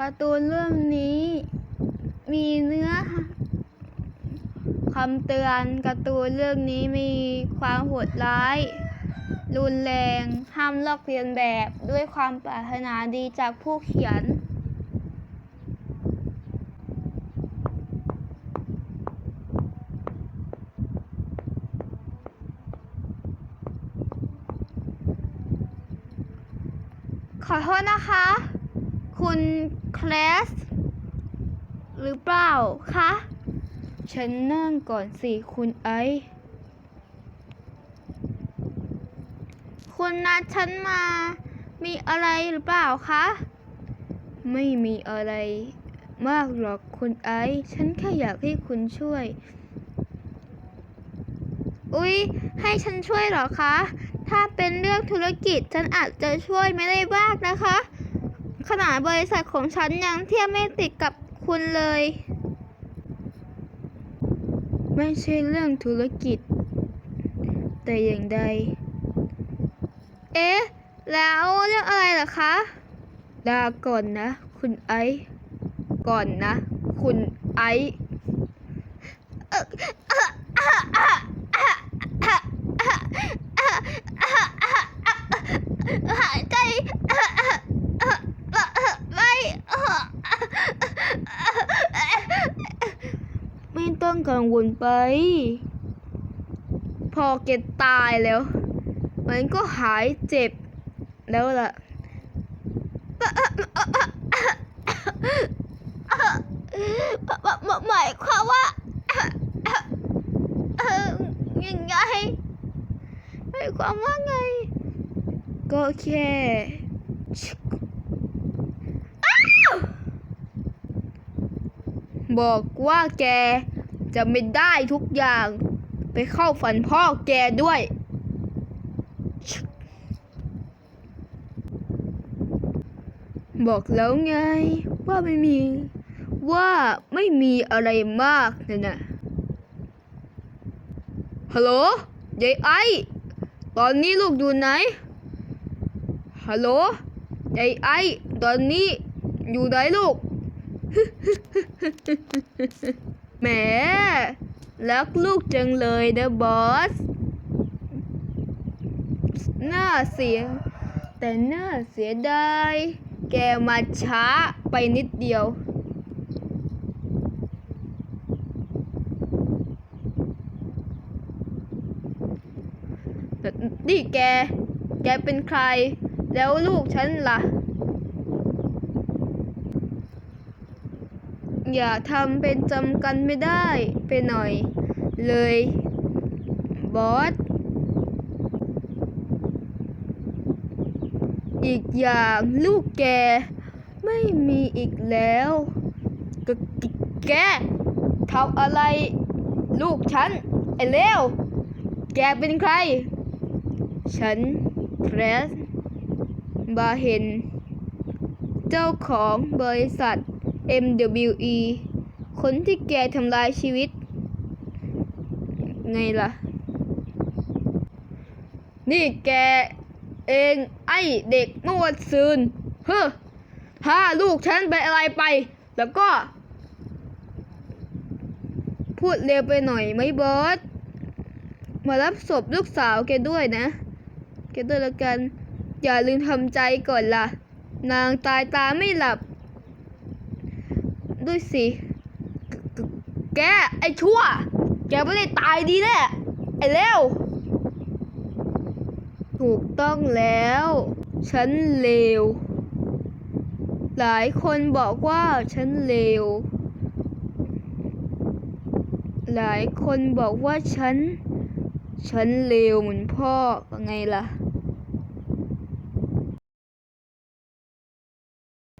การ์ตูนเรื่องนี้มีเนื้อคำเตือนการ์ตูนเรื่องนี้มีความโหดร้าย รุนแรง ห้ามลอกเลียนแบบด้วยความปรารถนาดีจากผู้เขียน ขอโทษนะคะ คุณคลสหรือเปล่าคะ ฉันนั่งก่อนสิคุณไอคุณนัดฉันมา มีอะไรหรือเปล่าคะ ไม่มีอะไรมากหรอกคุณไอฉันแค่อยากให้คุณช่วย อุ๊ย ให้ฉันช่วยหรอคะ ถ้าเป็นเรื่องธุรกิจฉันอาจจะช่วยไม่ได้บ้างนะคะ ขนาดบริษัทของฉันยังเทียบไม่ติดกับคุณเลย ไม่ใช่เรื่องธุรกิจ แต่อย่างใด เอ๊ะ แล้วเรื่องอะไรเหรอคะลาก่อนนะ คุณไอซ์ก่อนนะ คุณไอซ์หายใจไม่ ไม่ต้อง กังวลไป พอแกตายแล้ว มันก็หายเจ็บแล้วล่ะหมายความว่าเอ่อยังไงหมายความว่าไง ก็แค่บอกว่าแก จะไม่ได้ทุกอย่าง ไปเข้าฝันพ่อแกด้วย บอกแล้วไง ว่าไม่มี ว่าไม่มีอะไรมากนะนะฮัลโหลยายไอ ตอนนี้ลูกอยู่ไหน ฮัลโหลยายไอ ตอนนี้อยู่ไหนลูก แหมรักลูกจังเลยนะบอส น่าเสีย แต่น่าเสียดาย แกมาช้าไปนิดเดียว นี่แก แกเป็นใคร แล้วลูกฉันล่ะ อย่าทำเป็นจำกันไม่ได้ไปหน่อย เลยบอส อีกอย่างลูกแก ไม่มีอีกแล้วกกแกทำอะไรลูกฉัน ไอ้เลวแกเป็นใคร ฉันแครสบาเฮนเจ้าของบริษัท MWE คนที่แกทำลายชีวิต ไงล่ะ นี่แกเองไอ้เด็กเมื่อวันซืนเฮ้อถ้าลูกฉันเป็นอะไรไป แล้วก็ พูดเร็วไปหน่อยไหมบอส มารับศพลูกสาวแกด้วยนะ แกด้วยละกัน อย่าลืมทำใจก่อนล่ะ นางตายตาไม่หลับ ด้วยสิแกไอชั่ว แกไม่ได้ตายดีแน่ไอเลวถูกต้องแล้ว ฉันเลว หลายคนบอกว่าฉันเลว หลายคนบอกว่าฉัน ฉันเลวเหมือนพ่อว่าไงล่ะ